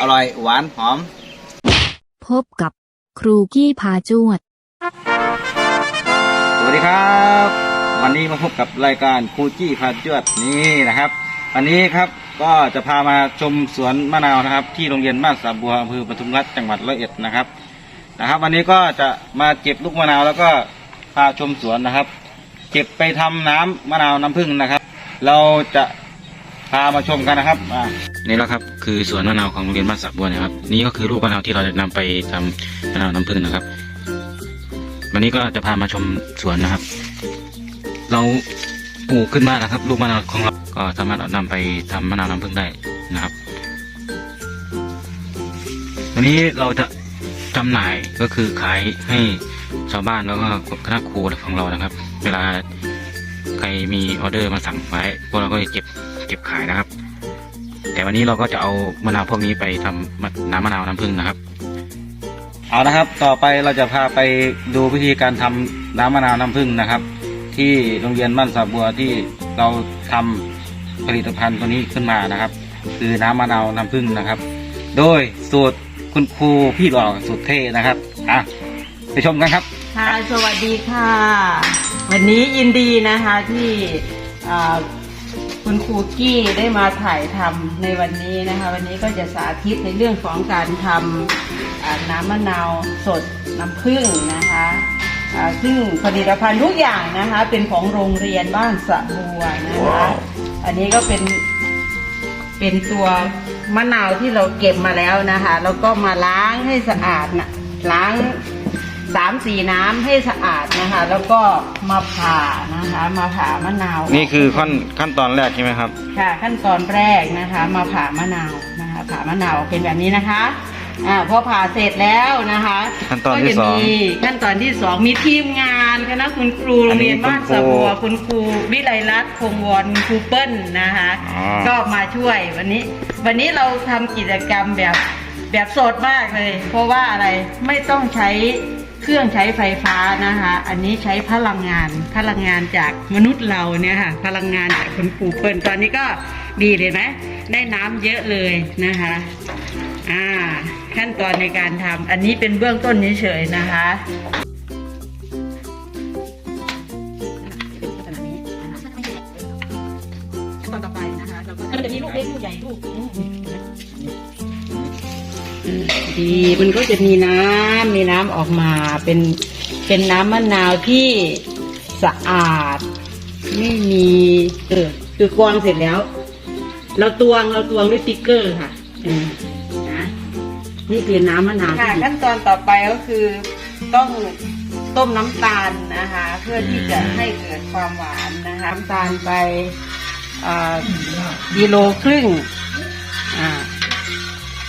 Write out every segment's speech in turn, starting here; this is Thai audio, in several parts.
อร่อย หวาน หอม พบกับครูกี้พาจวด สวัสดีครับ วันนี้มาพบกับรายการครูจี้พาจวดนี่นะครับ วันนี้ครับก็จะพามาชมสวนมะนาวนะครับ ที่โรงเรียนบ้านสาบัวอำเภอปทุมรัฐจังหวัดร้อยเอ็ดนะครับนะครับ วันนี้ก็จะมาเก็บลูกมะนาวแล้วก็พาชมสวนนะครับ เก็บไปทำน้ำมะนาวน้ำผึ้งนะครับ เราจะ พามาชมกันนะครับนี่แหละครับคือสวนมะนาวของโรงเรียนบ้านสาบัวนะครับ นี่ก็คือลูกมะนาวที่เราจะนำไปทำมะนาวน้ำผึ้งนะครับ วันนี้ก็จะพามาชมสวนนะครับ เราปลูกขึ้นมานะครับ ลูกมะนาวของเราก็สามารถเอานำไปทำมะนาวน้ำผึ้งได้นะครับ วันนี้เราจะจำหน่ายก็คือขายให้ชาวบ้านแล้วก็คณะครูของเรานะครับ เวลา มีออเดอร์มาสั่งไว้ พวกเราก็จะเก็บเก็บขายนะครับ แต่วันนี้เราก็จะเอามะนาวพวกนี้ไปทำน้ำมะนาวน้ำผึ้งนะครับ เอานะครับ ต่อไปเราจะพาไปดูวิธีการทำน้ำมะนาวน้ำผึ้งนะครับ ที่โรงเรียนบ้านสาบัวที่เราทำผลิตภัณฑ์ตัวนี้ขึ้นมานะครับ คือน้ำมะนาวน้ำผึ้งนะครับ โดยสูตรคุณครูพี่หล่อสุดเท่นะครับอะไปชมกันครับ ค่ะ สวัสดีค่ะ วันนี้ยินดีนะคะที่อ่าคุณครูกี้ได้มาถ่ายทำในวันนี้นะคะ วันนี้ก็จะสาธิตในเรื่องของการทำอ่าน้ำมะนาวสดน้ำผึ้งนะคะอ่าซึ่งผลิตภัณฑ์ทุกอย่างนะคะ เป็นของโรงเรียนบ้านสะบัวนะคะ อันนี้ก็เป็นเป็นตัวมะนาวที่เราเก็บมาแล้วนะคะ แล้วก็มาล้างให้สะอาดนะล้าง สามสี่น้ำให้สะอาดนะคะ แล้วก็มาผ่านะคะ มาผ่ามะนาวนี่คือขั้นขั้นตอนแรกใช่ไหมครับ ค่ะ ขั้นตอนแรกนะคะ มาผ่ามะนาวนะคะ ผ่ามะนาวเป็นแบบนี้นะคะอ่าพอผ่าเสร็จแล้วนะคะขั้นตอนที่ก็จะสองมีขั้นตอนที่สองมีทีมงานคณะคุณครูโรงเรียนบ้านสะบัวคุณครูวิไลรัตน์คงวรคุณครูเปิ้ลนะคะอ๋อ ก็มาช่วยวันนี้ วันนี้เราทำกิจกรรมแบบแบบสดมากเลย เพราะว่าอะไรไม่ต้องใช้ เครื่องใช้ไฟฟ้านะคะ อันนี้ใช้พลังงาน พลังงานจากมนุษย์เราเนี่ยค่ะ พลังงานจากคุณครูเปิ้ลตอนนี้ก็ดีเลยไหมได้น้ำเยอะเลยนะคะ อ่า ขั้นตอนในการทำอันนี้เป็นเบื้องต้นเฉยๆนะคะตอนต่อไปนะคะเราก็จะมีลูกเล็กลูกใหญ่ลูก ดีมันก็จะมีน้ำมีน้ำออกมาเป็นเป็นน้ำมะนาวที่สะอาด ไม่มีเออคือกรองเสร็จแล้ว เราตวงเราตวงด้วยติ๊กเกอร์ค่ะเออนะนี่คือน้ำมะนาวค่ะขั้นตอนต่อไปก็คือต้องต้มน้ำตาลนะคะ เพื่อที่จะให้เกิดความหวานนะคะน้ำตาลไปอ่ากิโลครึ่งอ่า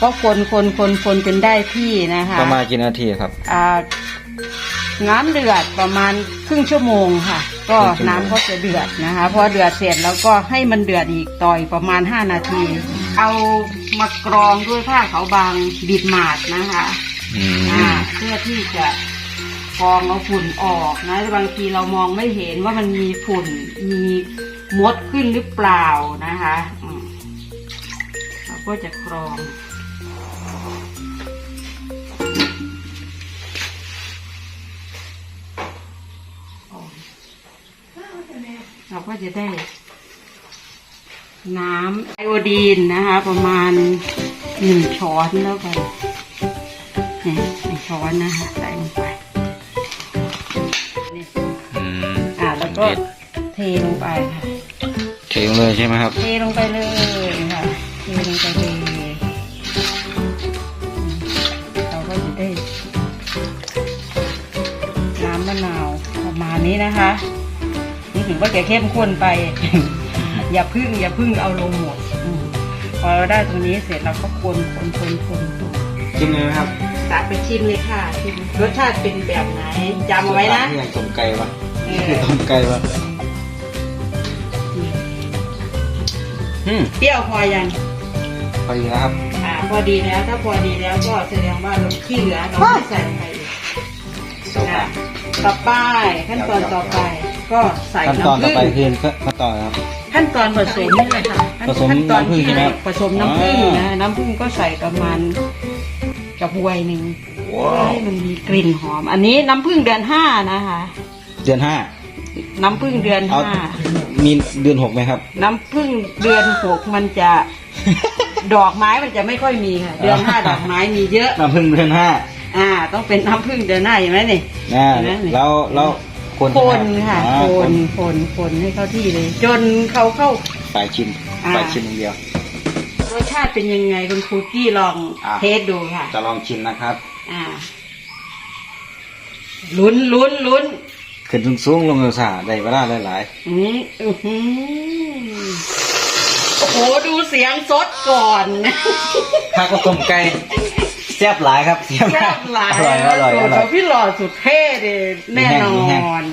ก็คนคนคนคนจนได้ที่นะคะประมาณกี่นาทีครับ อ่า น้ำเดือดประมาณครึ่งชั่วโมงค่ะ ก็ครึ่งชั่วโมง น้ำก็จะเดือดนะคะพอเดือดเสร็จแล้วก็ให้มันเดือดอีกต่อยประมาณห้านาที เอามากรองด้วยผ้าขาวบางบิดหมาดนะคะ อือ่าม เพื่อที่จะกรองเอาฝุ่นออกนะบางทีเรามองไม่เห็นว่ามันมีฝุ่นมีมดขึ้นหรือเปล่านะคะอืมเราก็จะกรอง เราก็จะได้ น้ำไอโอดีนนะคะ ประมาณหนึ่งช้อนแล้วกันนี่หนึ่งช้อนนะคะใส่ลงไปนี่อืมอ่าแล้วก็เทลงไปค่ะ เทลงเลยใช่ไหมครับ เทลงไปเลยค่ะ เทลงไปเลยเราก็จะได้ น้ำมะนาวประมาณนี้นะคะนี่ ถือว่าจะเข้มข้นไป อย่าพึ่งอย่าพึ่งเอาลงหมดอืมพอเราได้ตรงนี้เสร็จเราก็คนคนคนคนคนชิมเลยไหมครับตักไปชิมเลยค่ะชิมรสชาติเป็นแบบไหนจำเอาไว้นะนี่ยังต้มไก่วะเอนี่อต้มไก่วะอืมเปรี้ยวพอยังพอดีนะครับอ่าพอดีแล้วถ้าพอดีแล้วก็แสดงว่าเราขี้เหลือเราไม่ใส่ลงไปอีกโซฟาอะต่อไปขั้นตอนต่อไป ก็ใส่ขั้นตอนน้ำต่อผึ้งไปคือขั้นตอนนะครับ ขั้นตอนผสมนี่แหละค่ะผสมขั้นตอนน้ำผึ้งที่ใช่ไหมครับผสมน้ำผึ้งอ่านะน้ำผึ้งก็ใส่ประมาณกระบวยหนึ่งให้มันมีกลิ่นหอม อันนี้น้ำผึ้งเดือนห้านะคะ เดือนห้า น้ำผึ้งเดือนเอา ห้ามีเดือนหกไหมครับ น้ำผึ้งเดือนหกมันจะ ดอกไม้มันจะไม่ค่อยมีค่ะ เดือนห้าดอกไม้มีเยอะ น้ำพึ่งเดือนห้าอ่า ต้องเป็นน้ำผึ้งเดือนห้าเห็นไหมนี่ นะเห็นไหมนี่แล้วแล้ว คนคนค่ะอ่าคนคนคนให้เข้าที่เลย จนเขาเข้าไปชิมอ่าไปชิมอย่างเดียว รสชาติเป็นยังไงคุณครูกี้ลองอะ เทสดูค่ะ จะลองชิมนะครับ อ่าลุ้นลุ้นลุ้นขึ้นสูงๆลงเงาสาได้เวลาหลายอืมอื้อหือโอ้โหดูเสียงสดก่อน ๆข้าวก็ต้มไก่ แซ่บหลายครับแซ่บแซ่บหลายอร่อยอร่อยอร่อยพี่หล่อสุดเท่เลยแน่นอมีแห้งน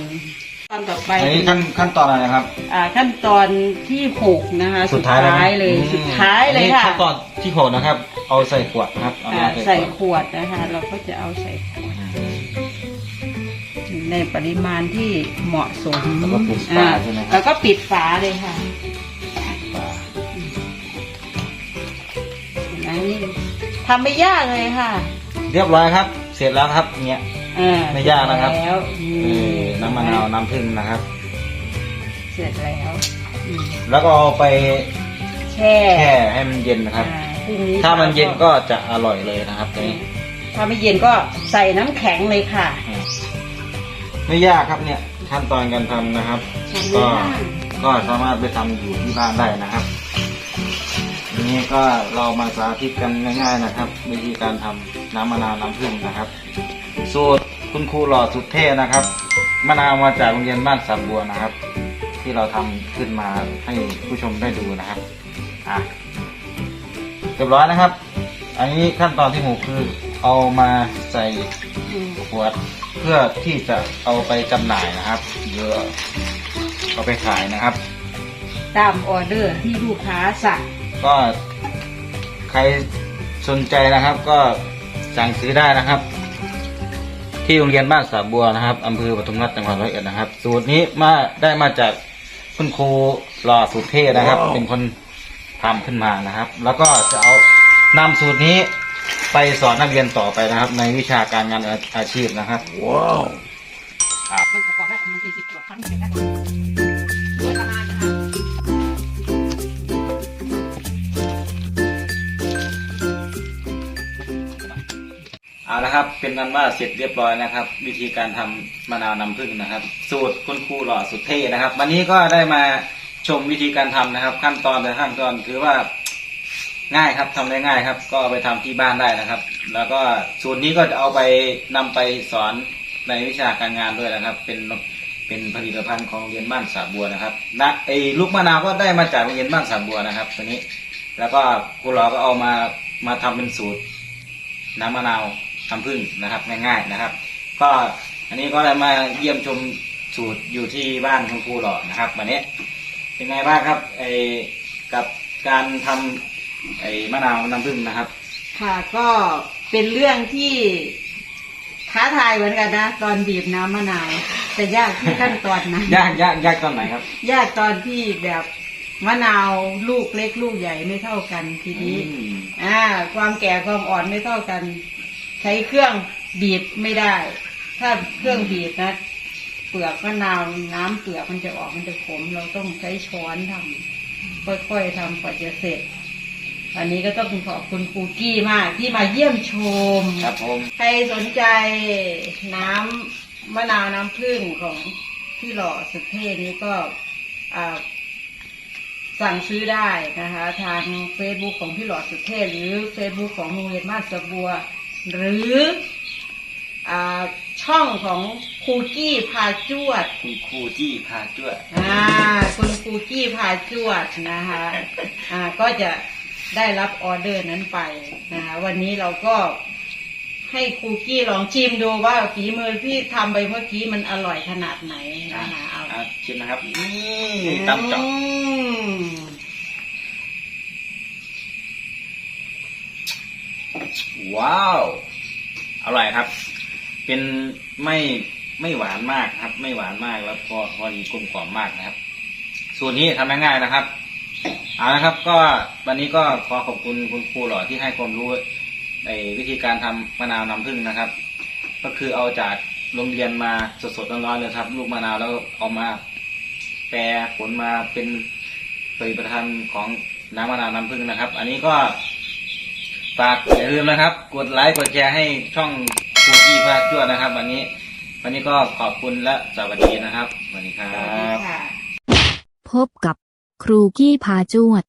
ตอนต่อไปอันนี้ขั้นขั้นตอนอะไรนะครับ อ่า ขั้นตอนที่หกนะคะ สุดท้ายแล้วนะเลยอืมสุดท้ายเลยอันนี้ค่ะขั้นตอนที่หกนะครับ เอาใส่ขวดนะครับเอาอ่ามาใส่ขวดขวดนะคะ เราก็จะเอาใส่ขวดในปริมาณที่เหมาะสมแล้วก็ปิดฝาอ่าใช่ไหมครัแล้บวก็ปิดฝาเลยค่ะ ทำไม่ยากเลยค่ะเรียบร้อยครับ เสร็จแล้วครับเนี่ยเออไม่ยากนะครับเสจแล้วเออน้ำมะนาวน้ำผึ้งนะครับ เสร็จแล้วอืมแล้วก็เอาไปแช่แช่ให้มันเย็นนะครับ อ่าพรุ่งนี้ถ้ามันเย็นก็จะอร่อยเลยนะครับตัวนี้ถ้าไม่เย็นก็ใส่น้ำแข็งเลยค่ะอืมไม่ยากครับเนี่ยขั้นตอนการทำนะครับ ก็ก็สามารถไปทำอยู่ที่บ้านได้นะครับอั นนี้ก็เรามาสาธิตกันง่าย ๆนะครับ วิธีการทำน้ำมะนาวน้ำผึ้งนะครับสูตรคุณครูหล่อสุดเท่นะครับมะนาวมาจากโรงเรียนบ้านสามบัวนะครับ ที่เราทำขึ้นมาให้ผู้ชมได้ดูนะครับอะเรียบร้อยนะครับ อันนี้ขั้นตอนที่หกคือเอามาใส่ขวดเพื่อที่จะเอาไปจำหน่ายนะครับหรือเอาไปขายนะครับ ตามออเดอร์ที่ลูกค้าสั่ง ก็ใครสนใจนะครับก็สั่งซื้อได้นะครับ ที่โรงเรียนบ้านสาบัวนะครับอำเภอปทุมรัฐจังหวัดร้อยเอ็ดนะครับ สูตรนี้มาได้มาจากคุณครูหล่อสุดเท่นะครับ เป็นคนทำขึ้นมานะครับ แล้วก็จะเอานำสูตรนี้ไปสอนนักเรียนต่อไปนะครับ ในวิชาการงานอาอาชีพนะครับมันจะบอกได้ประมาณสี่สิบตัวครั้งหนึ่งได้ เอาละครับ เป็นนั้นว่าเสร็จเรียบร้อยนะครับ วิธีการทำมะนาวน้ำผึ้งนะครับ สูตรคุณครูหล่อสุดเท่นะครับ วันนี้ก็ได้มาชมวิธีการทำนะครับ ขั้นตอนแต่ขั้นตอนคือว่าง่ายครับทำได้ง่ายครับ ก็ไปทำที่บ้านได้นะครับ แล้วก็สูตรนี้ก็จะเอาไปนำไปสอนในวิชาการงานด้วยนะครับ เป็นเป็นผลิตภัณฑ์ของเรียนบ้านสาบัวนะครับนะไอ้ลูกมะนาวก็ได้มาจากโรงเรียนบ้านสาบัวนะครับตัวนี้ แล้วก็ครูหล่อก็เอามามาทำเป็นสูตรน้ำมะนาว น้ำผึ้งนะครับง่ายๆนะครับ ก็อันนี้ก็ได้มาเยี่ยมชมสูตรอยู่ที่บ้านคุณครูหล่อนะครับ วันนี้เป็นไงบ้างครับไอ้กับการทำไอ้มะนาวน้ำผึ้งนะครับ ค่ะก็เป็นเรื่องที่ท้าทายเหมือนกันนะ ตอนบีบน้ำมะนาวแต่ยากที่ขั้นตอนนะยากยากยากตอนไหนครับ ยากตอนที่แบบมะนาวลูกเล็กลูกใหญ่ไม่เท่ากันทีนี้อืมอ่า ความแก่ความอ่อนไม่เท่ากัน ใช้เครื่องบีบไม่ได้ ถ้าเครื่องบีบนะเปลือกมะนาวน้ำเปลือกมันจะออกมันจะขม เราต้องใช้ช้อนทำค่อยๆทำกว่าจะเสร็จอันนี้ก็ต้องขอบคุณครูกี้มากที่มาเยี่ยมชมครับผมใครสนใจน้ำมะนาวน้ำผึ้งของพี่หล่อสุดเท่นี้ก็อ่าสั่งซื้อได้นะคะ ทาง Facebook ของพี่หล่อสุดเท่หรือ Facebook ของโรงเรียนมาสบัว หรืออาช่องของครูกี้พาจวด คุณครูจี้พาจ้วยอ่าคุณครูกี้พาจวดนะคะอ่าก็จะได้รับออเดอร์นั้นไปนะคะวันนี้เราก็ให้ครูกี้ลองชิมดูว่าฝีมือที่ทำไปเมื่อกี้มันอร่อยขนาดไหนนะคะเอาอะชิมนะครับนี่ตำจอก อืม ว้าว อร่อยครับ เป็นไม่ไม่หวานมากครับ ไม่หวานมากแล้วพอพอดีกลมกล่อมมากนะครับ สูตรนี้ทำง่ายๆนะครับ เอาละครับ ก็วันนี้ก็ขอขอบคุณคุณครูหล่อที่ให้ความรู้ในวิธีการทำมะนาวน้ำผึ้งนะครับ ก็คือเอาจากโรงเรียนมาสดๆร้อนๆเลยครับ ลูกมะนาวแล้วเอามาแปรผลมาเป็นผลิตภัณฑ์ของน้ำมะนาวน้ำผึ้งนะครับ อันนี้ก็ ฝากอย่าลืมนะครับ กดไลค์กดแชร์ให้ช่องครูกี้พาจวดนะครับ วันนี้ วันนี้ก็ขอบคุณและสวัสดีนะครับสวัสดีครับ ค่ะ พบกับครูกี้พาจวด